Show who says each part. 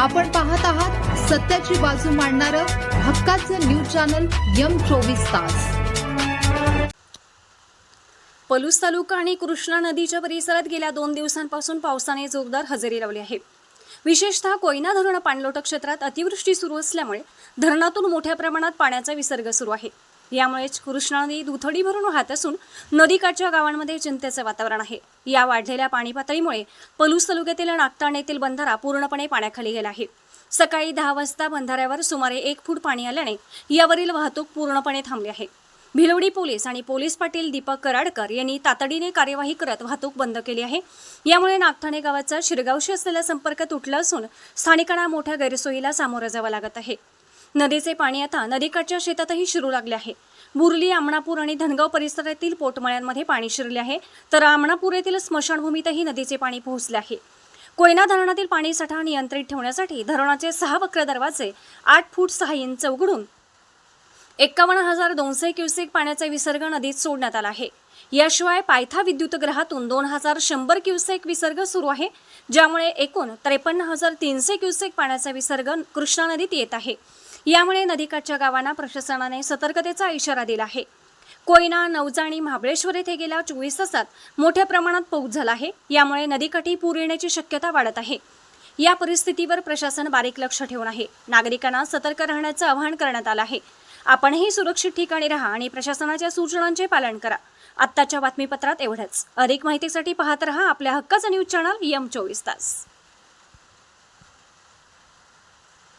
Speaker 1: आपण पाहत आहात सत्याची बाजू मांडणारं हक्काचं न्यूज चॅनल यम चोवीस तास.
Speaker 2: पलूस तालुका आणि कृष्णा नदीच्या परिसरात गेल्या दोन दिवसांपासून पावसाने जोरदार हजेरी लावली आहे. विशेषतः कोयना धरण पाणलोट क्षेत्रात अतिवृष्टी सुरू असल्यामुळे धरणातून मोठ्या प्रमाणात पाण्याचा विसर्ग सुरू आहे. यामुळेच कृष्णा नदी दुथडी भरून वाहत असून नदीकाठच्या गावांमध्ये चिंतेचे वातावरण आहे. या वाढलेल्या पाणी पातळीमुळे पलूस तालुक्यातील नागताण येथील बंधारा पूर्णपणे पाण्याखाली गेला आहे. सकाळी दहा वाजता बंधाऱ्यावर सुमारे एक फूट पाणी आल्याने यावरील वाहतूक पूर्णपणे थांबली आहे. भिलवडी पोलीस आणि पोलीस पाटील दीपक कराडकर यांनी तातडीने कार्यवाही करत वाहतूक बंद केली आहे. यामुळे नागठाणे गावाचा शिरगावशी असलेला संपर्क तुटला असून स्थानिकांना मोठ्या गैरसोयीला सामोरं जावं लागत आहे. नदीचे पाणी आता नदीकाठच्या शेतातही शिरू लागले आहे. बुरली आमणापूर आणि धनगाव परिसरातील पोटमळ्यांमध्ये पाणी शिरले आहे. तर आमणापूर येथील स्मशानभूमीतही नदीचे पाणी पोहोचले आहे. कोयना धरणातील पाणीसाठा नियंत्रित ठेवण्यासाठी धरणाचे सहा वक्र दरवाजे आठ फूट सहा इंच उघडून एक्कावन्न हजार दोनशे क्युसेक पाण्याचा विसर्ग नदीत सोडण्यात आला आहे. याशिवाय पायथा विद्युतग्रहातून दोन हजार शंभर क्युसेक विसर्ग सुरू आहे ज्यामुळे एकूण त्रेपन्न हजार तीनशे क्युसेक पाण्याचा विसर्ग कृष्णा नदीत येत आहे. यामुळे नदीकाठच्या गावांना प्रशासनाने सतर्कतेचा इशारा दिला आहे. कोयना नवजा आणि महाबळेश्वर येथे गेल्या चोवीस तासात मोठ्या प्रमाणात पाऊस झाला आहे. यामुळे नदीकाठी पूर येण्याची शक्यता वाढत आहे. या परिस्थितीवर प्रशासन बारीक लक्ष ठेवून आहे. नागरिकांना सतर्क राहण्याचं आवाहन करण्यात आलं आहे. आपणही सुरक्षित ठिकाणी राहा आणि प्रशासनाच्या सूचनांचे पालन करा. आत्ताच्या बातमीपत्रात एवढंच. अधिक माहितीसाठी पाहत रहा आपल्या हक्काचं न्यूज चॅनल यम चोवीस तास.